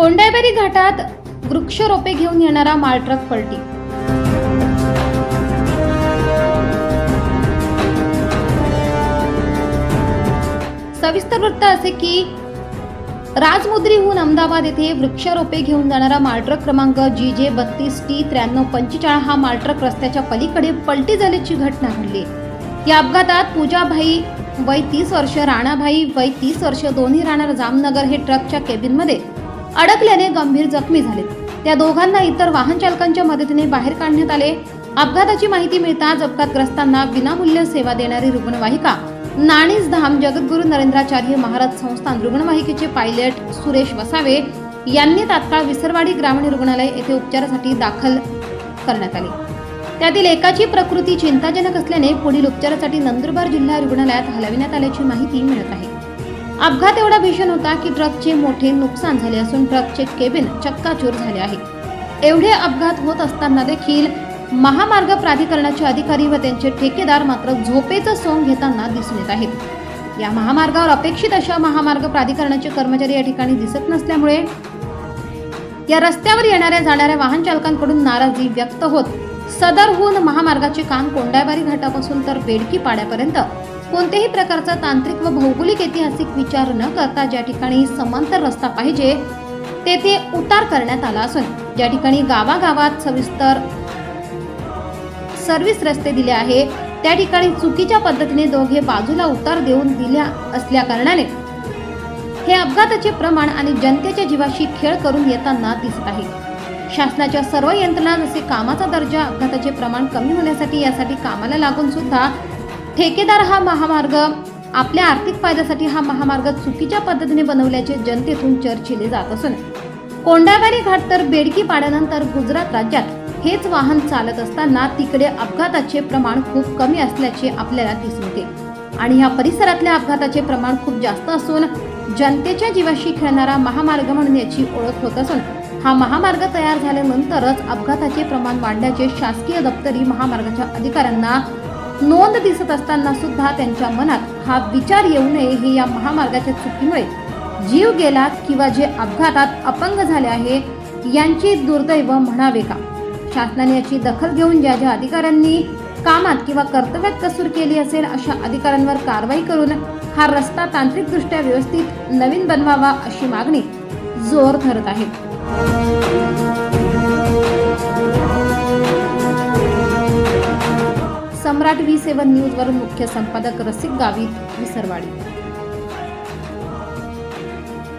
कोंडायबेरी घाटात वृक्षरोपे घेऊन येणारा मालट्रक पलटी. सविस्तर वृत्त असे की राजमुद्रीहून अहमदाबाद येथे वृक्षारोपे घेऊन जाणारा मालट्रक क्रमांक जी जे बत्तीस टी त्र्याण्णव पंचेचाळीस हा मालट्रक रस्त्याच्या पलीकडे पलटी झाल्याची घटना घडली. या अपघातात पूजाभाई वय तीस वर्ष राणाभाई वय तीस वर्ष दोन्ही राहणार जामनगर हे ट्रकच्या केबिनमध्ये अडकल्याने गंभीर जखमी झाले. त्या दोघांना इतर वाहन चालकांच्या मदतीने बाहेर काढण्यात आले. अपघाताची माहिती मिळताच अपघातग्रस्तांना विनामूल्य सेवा देणारी रुग्णवाहिका. नाणीज धाम जगद्गुरु नरेंद्राचार्य महाराज संस्थान रुग्णवाहिकेचे पायलट सुरेश वसावे यांनी तात्काळ विसरवाडी ग्रामीण रुग्णालय येथे उपचारासाठी दाखल करण्यात आले. त्यातील एकाची प्रकृती चिंताजनक असल्याने पुढील उपचारासाठी नंदुरबार जिल्हा रुग्णालयात हलविण्यात आल्याची माहिती मिळत आहे. अपघात एवढा भीषण होता की ट्रकचे मोठे नुकसान झाले असून ट्रकचे केबिन चक्काचूर झाले आहे. एवढे अपघात होत असताना देखील महामार्ग प्राधिकरणाचे अधिकारी व त्यांचे ठेकेदार मात्र झोपेचं सोंग घेताना दिसून येत आहेत. या महामार्गावर अपेक्षित अशा महामार्ग प्राधिकरणाचे कर्मचारी या ठिकाणी दिसत नसल्यामुळे या रस्त्यावर येणाऱ्या जाणाऱ्या वाहन चालकांकडून नाराजी व्यक्त होत सदरहून महामार्गाचे काम कोंडायबारी घाटापासून तर बेडकी पाड्यापर्यंत कोणत्याही प्रकारचा तांत्रिक व भौगोलिक ऐतिहासिक विचार न करता ज्या ठिकाणी समांतर रस्ता पाहिजे तेथे उतार करण्यात आला असून ज्या ठिकाणी गावागावात सविस्तर सर्व्हिस रस्ते दिले आहे त्या ठिकाणी चुकीच्या पद्धतीने दोघे बाजूला उतार देऊन दिल्या असल्या कारणाने हे अपघाताचे प्रमाण आणि जनतेच्या जीवाशी खेळ करून येताना दिसत आहे. शासनाच्या सर्व यंत्रणा जसे कामाचा दर्जा अपघाताचे प्रमाण कमी होण्यासाठी यासाठी कामाला लागून सुद्धा ठेकेदार हा महामार्ग आपल्या आर्थिक फायद्यासाठी हा महामार्ग चुकीच्या पद्धतीने बनवल्याचे जनतेतून चर्चिले जात असून कोंडाबारी घाट तर बेडकी पाड्यानंतर गुजरात राज्यात हेच वाहन चालत असताना तिकडे अपघाताचे प्रमाण खूप कमी असल्याचे आपल्याला दिसून येते. आणि ह्या परिसरातल्या अपघाताचे प्रमाण खूप जास्त असून जनतेच्या जीवाशी खेळणारा महामार्ग म्हणून याची ओळख होत असून हा महामार्ग तयार झाल्यानंतरच अपघाताचे प्रमाण वाढल्याचे शासकीय दप्तरी महामार्गाच्या अधिकाऱ्यांना नोंद दिसत असताना सुद्धा त्यांच्या मनात हा विचार येऊ नये हे या महामार्गाच्या चुकीमुळे. जीव गेला किंवा जे अपघातात अपंग झाले आहे यांची दुर्दैव म्हणावे का? शासनाने याची दखल घेऊन ज्या ज्या अधिकाऱ्यांनी कामात किंवा कर्तव्यात कसूर केली असेल अशा अधिकाऱ्यांवर कारवाई करून हा रस्ता तांत्रिकदृष्ट्या व्यवस्थित नवीन बनवावा अशी मागणी जोर धरत आहे सम्राट व्ही सेवन न्यूजवरून मुख्य संपादक रसिक गावित विसरवाडी.